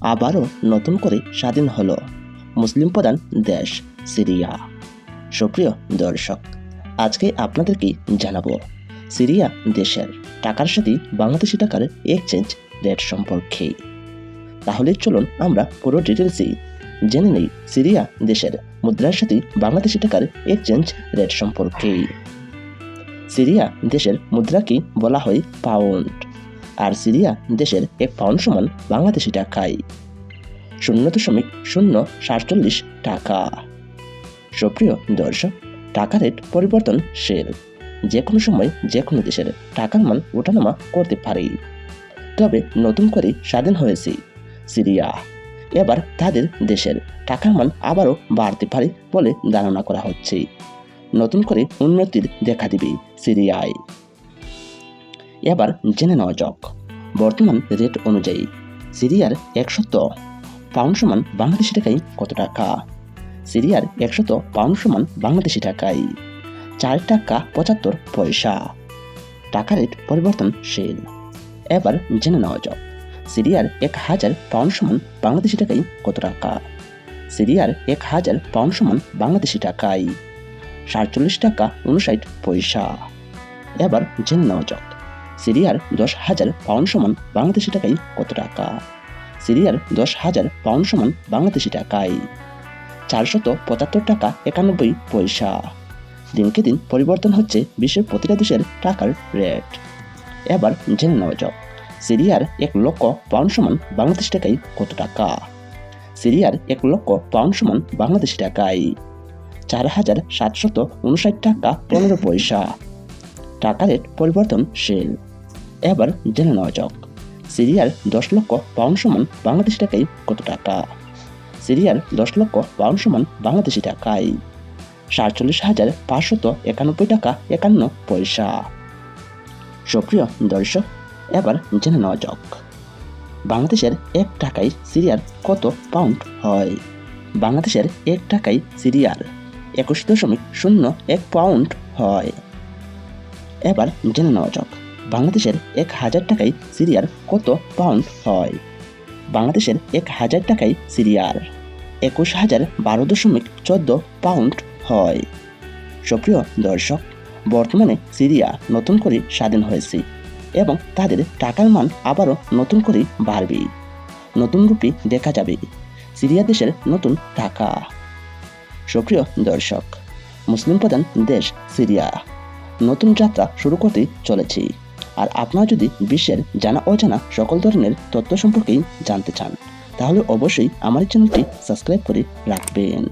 আবারও নতুন করে স্বাধীন হলো। মুসলিম প্রধান দেশ সিরিয়া। সুপ্রিয় দর্শক, আজকে আপনাদেরকে জানাব, সিরিয়া দেশের টাকার সাথে বাংলাদেশি টাকার এক্সচেঞ্জ রেট সম্পর্কে। তাহলে চলুন আমরা পুরো ডিটেলসই জেনে নেই সিরিয়া দেশের মুদ্রার সাথে বাংলাদেশি টাকার এক্সচেঞ্জ রেট সম্পর্কে। সিরিয়া দেশের মুদ্রাকে বলা হয় পাউন্ড আর সিরিয়া দেশের এক পাউন্ড সমান বাংলাদেশি টাকায় শূন্য দশমিক শূন্য সাতচল্লিশ টাকা। সুপ্রিয় দর্শক, টাকা রেট পরিবর্তনশীল যে কোনো সময় যে কোনো দেশের টাকার মান ওঠানামা করতে পারে। তবে নতুন করে স্বাধীন হয়েছে, সিরিয়া। এবার তাদের দেশের টাকার মান আবারও বাড়তে পারে বলে ধারণা করা হচ্ছে। নতুন করে উন্নতির দেখা দিবে সিরিয়ায়। এবার জেনে নেওয়া যাক। বর্তমান রেট অনুযায়ী সিরিয়ার একশত পাউন্ড সমান বাংলাদেশি টাকায় কত টাকা? সিরিয়ার একশত পাউন্ড সমান বাংলাদেশি টাকায় চার টাকা পঁচাত্তর পয়সা। টাকা রেট পরিবর্তনশীল। এবার জেনে নেওয়া যাক, সিরিয়ার এক হাজার পাউন্ড সমান বাংলাদেশি টাকায় কত টাকা? সিরিয়ার এক হাজার পাউন্ড সমান বাংলাদেশি টাকায় সাতচল্লিশ টাকা উনষাট পয়সা। এবার জেনে নেওয়া যাক সিরিয়ার দশ হাজার পাউন্ড সমান বাংলাদেশি টাকায় কত টাকা? সিরিয়ার দশ হাজার পাউন্ড সমান বাংলাদেশি টাকায় চারশত পঁচাত্তর টাকা একানব্বই পয়সা। দিনকে দিন পরিবর্তন হচ্ছে বিশ্বের প্রতিটা দেশের টাকার রেট। এবার জেনে নেওয়া যাক, সিরিয়ার এক লক্ষ পাউন্ড সমান বাংলাদেশি টাকায় কত টাকা? সিরিয়ার এক লক্ষ পাউন্ড সমান বাংলাদেশি টাকায় চার হাজার সাতশত উনষাট টাকা পনেরো পয়সা। টাকা রেট পরিবর্তনশীল। এবার জেনে নেওয়া যাক। সিরিয়ার দশ লক্ষ পাউন্ড সমান বাংলাদেশি টাকায় কত টাকা? সিরিয়ার দশ লক্ষ পাউন্ড সমান বাংলাদেশি টাকায় সাতচল্লিশ হাজার পাঁচশত একানব্বই টাকা একান্ন পয়সা। সক্রিয় দর্শক, এবার জেনে নেওয়া যাক। বাংলাদেশের এক টাকায় সিরিয়ার কত পাউন্ড হয়? বাংলাদেশের এক টাকায় সিরিয়ার একুশ দশমিক শূন্য এক পাউন্ড হয়। এবার জেনে নেওয়া যাক। বাংলাদেশের এক হাজার টাকায় সিরিয়ার কত পাউন্ড হয়? বাংলাদেশের এক হাজার টাকায় সিরিয়ার একুশ হাজার বারো দশমিক চোদ্দ পাউন্ড হয়। সুপ্রিয় দর্শক, বর্তমানে সিরিয়া নতুন করে স্বাধীন হয়েছে এবং তাদের টাকার মান আবারও নতুন করে বাড়বে। নতুন রূপে দেখা যাবে সিরিয়া দেশের নতুন টাকা। সুপ্রিয় দর্শক, মুসলিম প্রধান দেশ সিরিয়া। নতুন যাত্রা শুরু করতে চলেছে। আর আপনারা যদি বিশ্বের জানা অজানা সকল ধরনের তথ্য সম্পর্কেই জানতে চান, তাহলে অবশ্যই আমার চ্যানেলটি সাবস্ক্রাইব করে রাখবেন।